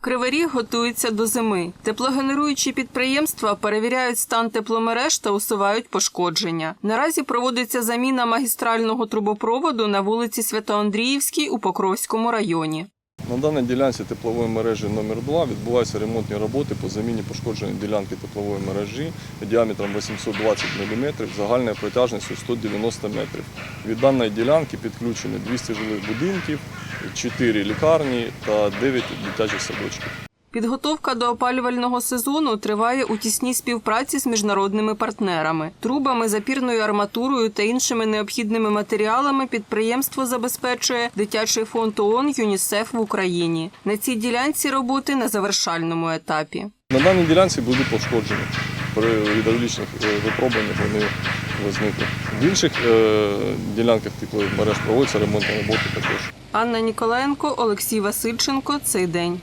Кривий Ріг готується до зими. Теплогенеруючі підприємства перевіряють стан тепломереж та усувають пошкодження. Наразі проводиться заміна магістрального трубопроводу на вулиці Святоандріївській у Покровському районі. На даній ділянці теплової мережі номер 2 відбуваються ремонтні роботи по заміні пошкодженої ділянки теплової мережі діаметром 820 мм, загальною протяжністю 190 метрів. Від даної ділянки підключені 200 жилих будинків, 4 лікарні та 9 дитячих садочків. Підготовка до опалювального сезону триває у тісній співпраці з міжнародними партнерами. Трубами, запірною арматурою та іншими необхідними матеріалами підприємство забезпечує дитячий фонд ООН ЮНІСЕФ в Україні. На цій ділянці роботи на завершальному етапі. На даній ділянці були пошкоджені. При гідравлічних е, випробуваннях вони возникли. В інших е, ділянках теплових мереж проводяться ремонтні роботи також. Анна Ніколаєнко, Олексій Васильченко. Цей день.